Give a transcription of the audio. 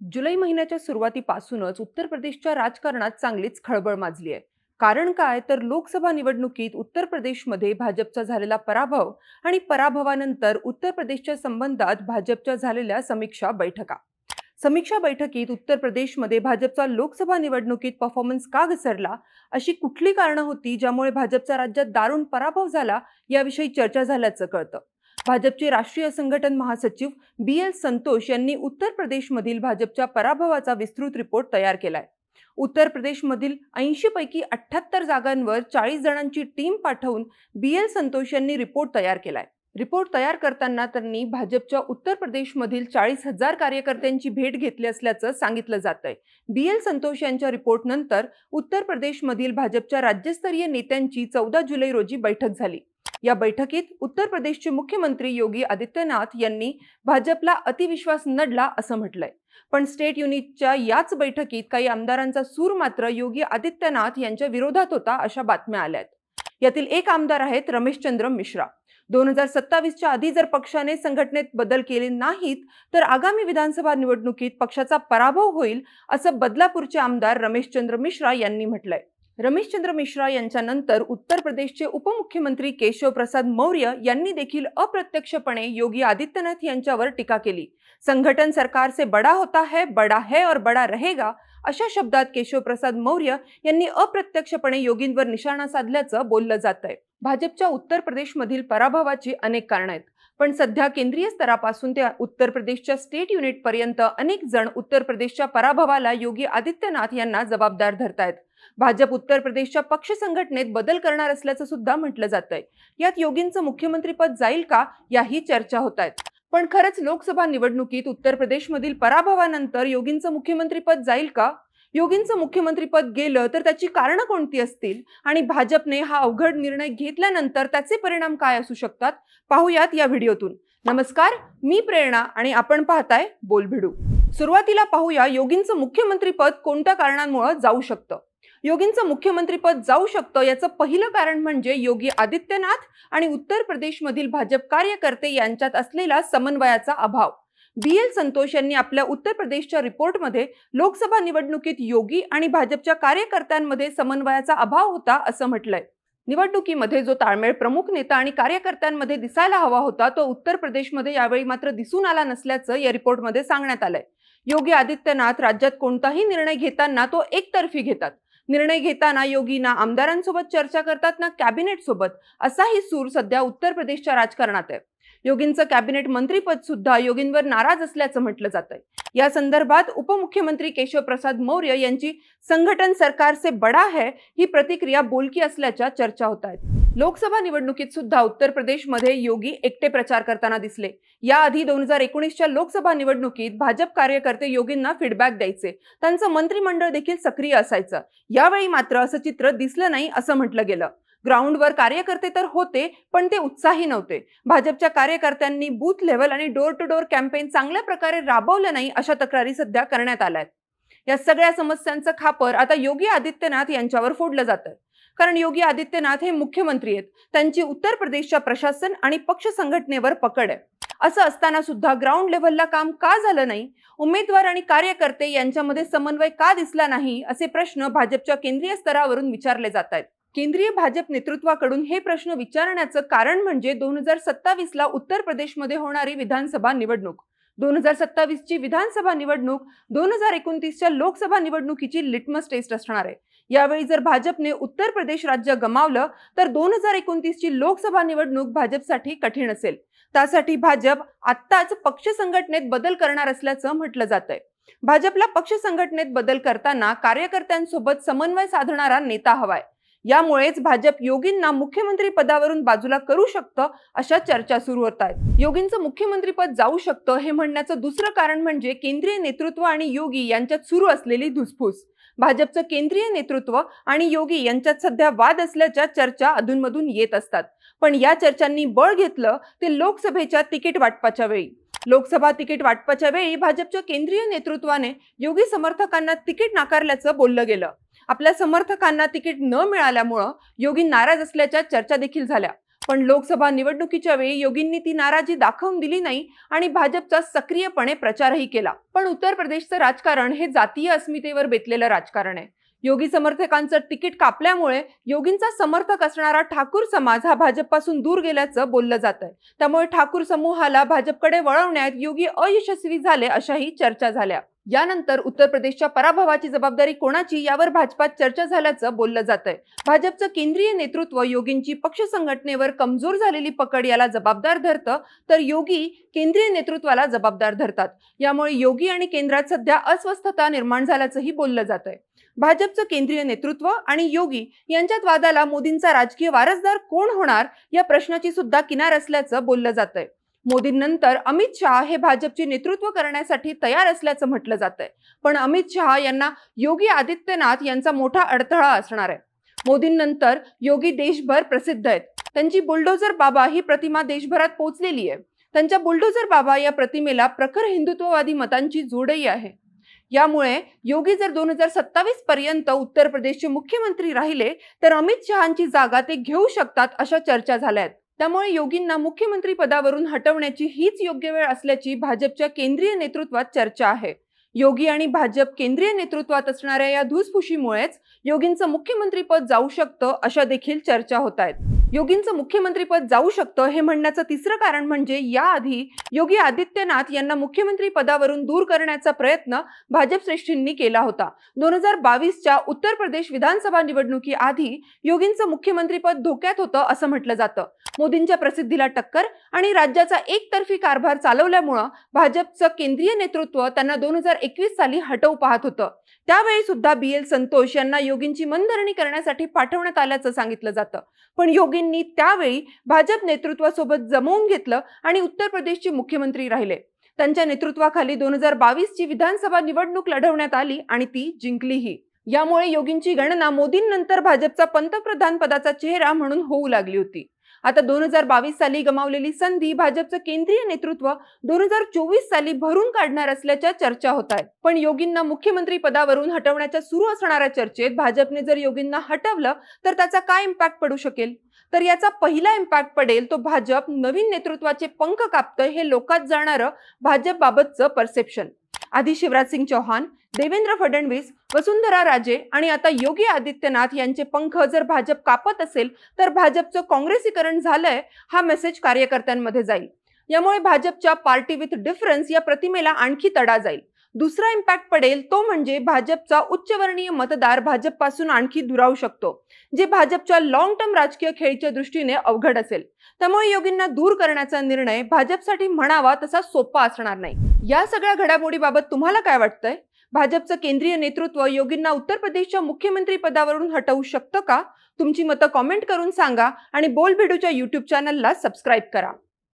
जुलै महिन्याच्या सुरुवातीपासूनच उत्तर प्रदेशच्या राजकारणात चांगलीच खळबळ माजली आहे. कारण काय? तर लोकसभा निवडणुकीत उत्तर प्रदेशमध्ये भाजपचा झालेला पराभव आणि पराभवानंतर उत्तर प्रदेशच्या संबंधात भाजपच्या झालेल्या समीक्षा बैठका. समीक्षा बैठकीत उत्तर प्रदेशमध्ये भाजपचा लोकसभा निवडणुकीत परफॉर्मन्स का घसरला? अशी कुठली कारणं होती ज्यामुळे भाजपचा राज्यात दारुण पराभव झाला? याविषयी चर्चा झाल्याचं कळतं. भाजपचे राष्ट्रीय संघटन महासचिव बी एल संतोष यांनी उत्तर प्रदेशमधील भाजपच्या पराभवाचा विस्तृत रिपोर्ट तयार केलाय. उत्तर प्रदेशमधील ऐंशी पैकी अठ्ठ्याहत्तर जागांवर चाळीस जणांची टीम पाठवून बी एल संतोष यांनी रिपोर्ट तयार केलाय. रिपोर्ट तयार करताना त्यांनी भाजपच्या उत्तर प्रदेशमधील चाळीस हजार कार्यकर्त्यांची भेट घेतली असल्याचं सांगितलं जात आहे बी एल संतोष यांच्या रिपोर्टनंतर उत्तर प्रदेशमधील भाजपच्या राज्यस्तरीय नेत्यांची चौदा जुलै रोजी बैठक झाली. या बैठकीत उत्तर प्रदेशचे मुख्यमंत्री योगी आदित्यनाथ यांनी भाजपला अतिविश्वास नडला असं म्हटलंय. पण स्टेट युनिटच्या याच बैठकीत काही आमदारांचा सूर मात्र योगी आदित्यनाथ यांच्या विरोधात होता अशा बातम्या आल्या आहेत यातील एक आमदार आहेत रमेशचंद्र मिश्रा. दोन हजार सत्तावीसच्या आधी जर पक्षाने संघटनेत बदल केले नाहीत तर आगामी विधानसभा निवडणुकीत पक्षाचा पराभव होईल असं बदलापूरचे आमदार रमेशचंद्र मिश्रा यांनी म्हटलंय. रमेशचंद्र मिश्रा यांच्यानंतर उत्तर प्रदेशचे उपमुख्यमंत्री केशव प्रसाद मौर्य यांनी देखील अप्रत्यक्षपणे योगी आदित्यनाथ यांच्यावर टीका केली. संघटन सरकार से बडा होता है बडा है और बडा रहेगा अशा शब्दात केशव प्रसाद मौर्य यांनी अप्रत्यक्षपणे योगींवर निशाणा साधल्याचं बोललं जात आहे भाजपच्या उत्तर प्रदेशमधील पराभवाची अनेक कारणं आहेत. पण सध्या केंद्रीय स्तरापासून ते उत्तर प्रदेशच्या स्टेट युनिटपर्यंत अनेक जण उत्तर प्रदेशच्या पराभवाला योगी आदित्यनाथ यांना जबाबदार धरतायत. भाजप उत्तर प्रदेशच्या पक्ष संघटनेत बदल करणार असल्याचं सुद्धा म्हटलं जात आहे यात योगींचं मुख्यमंत्रीपद जाईल का? याही चर्चा होत आहेत पण खरंच लोकसभा निवडणुकीत उत्तर प्रदेशमधील पराभवानंतर योगींचं मुख्यमंत्रीपद जाईल का? योगींचं मुख्यमंत्रीपद गेलं तर त्याची कारणं कोणती असतील? आणि भाजपने हा अवघड निर्णय घेतल्यानंतर त्याचे परिणाम काय असू शकतात? पाहूयात या व्हिडिओतून. नमस्कार मी प्रेरणा आणि आपण पाहताय बोलभिडू. सुरुवातीला पाहूया योगींचं मुख्यमंत्रीपद कोणत्या कारणांमुळे जाऊ शकतं? योगींचं मुख्यमंत्रीपद जाऊ शकतं याचं पहिलं कारण म्हणजे योगी आदित्यनाथ आणि उत्तर प्रदेशमधील भाजप कार्यकर्ते यांच्यात असलेला समन्वयाचा अभाव. बी एल संतोष यांनी आपल्या उत्तर प्रदेशच्या रिपोर्टमध्ये लोकसभा निवडणुकीत योगी आणि भाजपच्या कार्यकर्त्यांमध्ये समन्वयाचा अभाव होता असं म्हटलंय. निवडणुकीमध्ये जो ताळमेळ प्रमुख नेता आणि कार्यकर्त्यांमध्ये दिसायला हवा होता तो उत्तर प्रदेशमध्ये यावेळी मात्र दिसून आला नसल्याचं या रिपोर्टमध्ये सांगण्यात आलंय. योगी आदित्यनाथ राज्यात कोणताही निर्णय घेताना तो एकतर्फी घेतात. निर्णय घेताना योगी ना आमदारांसोबत चर्चा करतात ना कॅबिनेट सोबत असाही सूर सध्या उत्तर प्रदेशच्या राजकारणात आहे. योगींचं कॅबिनेट मंत्रीपद सुद्धा योगींवर नाराज असल्याचं म्हटलं जात आहे या संदर्भात उपमुख्यमंत्री केशव प्रसाद मौर्य यांची संघटन सरकार से बडा है ही प्रतिक्रिया बोलकी असल्याच्या चर्चा होत आहेत. लोकसभा निवडणुकीत सुद्धा उत्तर प्रदेशमध्ये योगी एकटे प्रचार करताना दिसले. याआधी दोन हजार एकोणीसच्या लोकसभा निवडणुकीत भाजप कार्यकर्ते योगींना फीडबॅक द्यायचे. त्यांचं मंत्रिमंडळ देखील सक्रिय असायचं. यावेळी मात्र असं चित्र दिसलं नाही असं म्हटलं गेलं. ग्राउंडवर कार्यकर्ते तर होते पण ते उत्साही नव्हते. भाजपच्या कार्यकर्त्यांनी बूथ लेवल आणि डोर टू डोर कॅम्पेन चांगल्या प्रकारे राबवलं नाही अशा तक्रारी सध्या करण्यात आल्या आहेत या सगळ्या समस्यांचं खापर आता योगी आदित्यनाथ यांच्यावर फोडलं जातं. कारण योगी आदित्यनाथ हे मुख्यमंत्री आहेत. त्यांची उत्तर प्रदेशच्या प्रशासन आणि पक्ष संघटनेवर पकड आहे. असं असताना सुद्धा ग्राउंड लेव्हलला काम का झालं नाही? उमेदवार आणि कार्यकर्ते यांच्यामध्ये समन्वय का दिसला नाही? असे प्रश्न भाजपच्या केंद्रीय स्तरावरून विचारले जात आहेत. केंद्रीय भाजप नेतृत्वाकडून हे प्रश्न विचारण्याचं कारण म्हणजे दोन हजार सत्तावीसला उत्तर प्रदेशमध्ये होणारी विधानसभा निवडणूक. दोन हजार सत्तावीसची विधानसभा निवडणूक दोन हजार एकोणतीसच्या लोकसभा निवडणुकीची लिटमस टेस्ट असणार आहे. यावेळी जर भाजपने उत्तर प्रदेश राज्य गमावलं तर दोन हजार एकोणतीसची लोकसभा निवडणूक भाजपसाठी कठीण असेल. त्यासाठी भाजप आत्ताच पक्ष संघटनेत बदल करणार असल्याचं म्हटलं जात आहे भाजपला पक्ष संघटनेत बदल करताना कार्यकर्त्यांसोबत समन्वय साधणारा नेता हवाय. यामुळेच भाजप योगींना मुख्यमंत्री पदावरून बाजूला करू शकतं अशा चर्चा सुरू होत आहेत. योगींचं मुख्यमंत्रीपद जाऊ शकतं हे म्हणण्याचं दुसरं कारण म्हणजे केंद्रीय नेतृत्व आणि योगी यांच्यात सुरू असलेली धुसफूस. भाजपचं केंद्रीय नेतृत्व आणि योगी यांच्यात सध्या वाद असल्याच्या चर्चा अधूनमधून येत असतात. पण या चर्चांनी बळ घेतलं ते लोकसभेच्या तिकीट वाटपाच्या वेळी. लोकसभा तिकीट वाटपाच्या वेळी भाजपच्या केंद्रीय नेतृत्वाने योगी समर्थकांना तिकीट नाकारल्याचं बोललं गेलं. आपल्या समर्थकांना तिकीट न मिळाल्यामुळं योगी नाराज असल्याच्या चर्चा देखील झाल्या. पण लोकसभा निवडणुकीच्या वेळी योगींनी ती नाराजी दाखवून दिली नाही आणि भाजपचा सक्रियपणे प्रचारही केला. पण उत्तर प्रदेशचं राजकारण हे जातीय अस्मितेवर बेतलेलं राजकारण आहे. योगी समर्थकांचं तिकीट कापल्यामुळे योगींचा समर्थक असणारा ठाकूर समाज हा भाजपपासून दूर गेल्याचं बोललं जात आहे त्यामुळे ठाकूर समूहाला भाजपकडे वळवण्यात योगी अयशस्वी झाले अशाही चर्चा झाल्या. यानंतर उत्तर प्रदेशच्या पराभवाची जबाबदारी कोणाची यावर भाजपात चर्चा झाल्याचं बोललं जात आहे भाजपचं केंद्रीय नेतृत्व योगींची पक्ष संघटनेवर कमजोर झालेली पकड याला जबाबदार धरतं तर योगी केंद्रीय नेतृत्वाला जबाबदार धरतात. यामुळे योगी आणि केंद्रात सध्या अस्वस्थता निर्माण झाल्याचंही बोललं जात आहे भाजपचं केंद्रीय नेतृत्व आणि योगी यांच्यात वादाला मोदींचा राजकीय वारसदार कोण होणार या प्रश्नाची सुद्धा किनार असल्याचं बोललं जात आहे मोदींनंतर अमित शहा हे भाजपचे नेतृत्व करण्यासाठी तयार असल्याचं म्हटलं जात आहे पण अमित शहा यांना योगी आदित्यनाथ यांचा मोठा अडथळा असणार आहे. मोदींनंतर योगी देशभर प्रसिद्ध आहेत. त्यांची बुलडोझर बाबा ही प्रतिमा देशभरात पोहोचलेली आहे. त्यांच्या बुलडोझर बाबा या प्रतिमेला प्रखर हिंदुत्ववादी मतांची जोडही आहे. यामुळे योगी जर दोन हजार सत्तावीस पर्यंत उत्तर प्रदेशचे मुख्यमंत्री राहिले तर अमित शहांची जागा ते घेऊ शकतात अशा चर्चा झाल्या आहेत. त्यामुळे योगींना मुख्यमंत्री पदावरून हटवण्याची हीच योग्य वेळ असल्याची भाजपच्या केंद्रीय नेतृत्वात चर्चा आहे. योगी आणि भाजप केंद्रीय नेतृत्वात असणाऱ्या या धुसफुशीमुळेच योगींचं मुख्यमंत्रीपद जाऊ शकतं अशा देखील चर्चा होत आहेत. योगींचं मुख्यमंत्रीपद जाऊ शकतं हे म्हणण्याचं तिसरं कारण म्हणजे याआधी योगी आदित्यनाथ यांना मुख्यमंत्री पदावरून दूर करण्याचा प्रयत्न भाजप श्रेष्ठींनी केला होता. दोन हजार बावीसच्या उत्तर प्रदेश विधानसभा निवडणुकीआधी योगींचं मुख्यमंत्रीपद धोक्यात होतं असं म्हटलं जातं. मोदींच्या प्रसिद्धीला टक्कर आणि राज्याचा एकतर्फी कारभार चालवल्यामुळं भाजपचं केंद्रीय नेतृत्व त्यांना दोन हजार एकवीस साली हटवू पाहत होतं. त्यावेळी सुद्धा बी एल संतोष यांना योगींची मनधरणी करण्यासाठी पाठवण्यात आल्याचं सांगितलं जातं. पण योगी योगींनी त्यावेळी भाजप नेतृत्वासोबत जमवून घेतलं आणि उत्तर प्रदेशचे मुख्यमंत्री राहिले. त्यांच्या नेतृत्वाखाली दोन हजार बावीसची विधानसभा निवडणूक लढवण्यात आली आणि ती जिंकलीही. यामुळे योगींची गणना मोदींनंतर भाजपचा पंतप्रधान पदाचा चेहरा म्हणून होऊ लागली होती. आता दोन हजार बावीस साली गमावलेली संधी भाजपचं केंद्रीय नेतृत्व दोन हजार चोवीस साली भरून काढणार असल्याच्या चर्चा होत आहेत. पण योगींना मुख्यमंत्री पदावरून हटवण्याच्या सुरू असणाऱ्या चर्चेत भाजपने जर योगींना हटवलं तर त्याचा काय इम्पॅक्ट पडू शकेल? तर याचा पहिला इम्पॅक्ट पडेल तो भाजप नवीन नेतृत्वाचे पंख कापतंय हे लोकात जाणारं भाजप बाबतचं परसेप्शन आधी शिवराज सिंग चौहान देवेंद्र फडणवीस वसुंधरा राजे आणि आता योगी आदित्यनाथ यांचे पंख जर भाजप कापत असेल तर भाजपचं काँग्रेसीकरण झालंय हा मेसेज कार्यकर्त्यांमध्ये जाईल. यामुळे भाजपच्या पार्टी विथ डिफरन्स या प्रतिमेला आणखी तडा जाईल. दुसरा इम्पॅक्ट पडेल तो म्हणजे भाजपचा उच्चवर्णीय मतदार भाजपपासून आणखी दुरावू शकतो जे भाजपच्या लॉंग टर्म राजकीय खेळीच्या दृष्टीने अवघड असेल. त्यामुळे योगींना दूर करण्याचा निर्णय भाजपसाठी म्हणावा तसा सोपा असणार नाही. या सगळ्या घडामोडीबाबत तुम्हाला काय वाटतंय? भाजपचं केंद्रीय नेतृत्व योगींना उत्तर प्रदेशच्या मुख्यमंत्री पदावरून हटवू शकतं का? तुमची मतं कॉमेंट करून सांगा आणि बोल भिडूच्या युट्यूब चॅनलला सबस्क्राईब करा.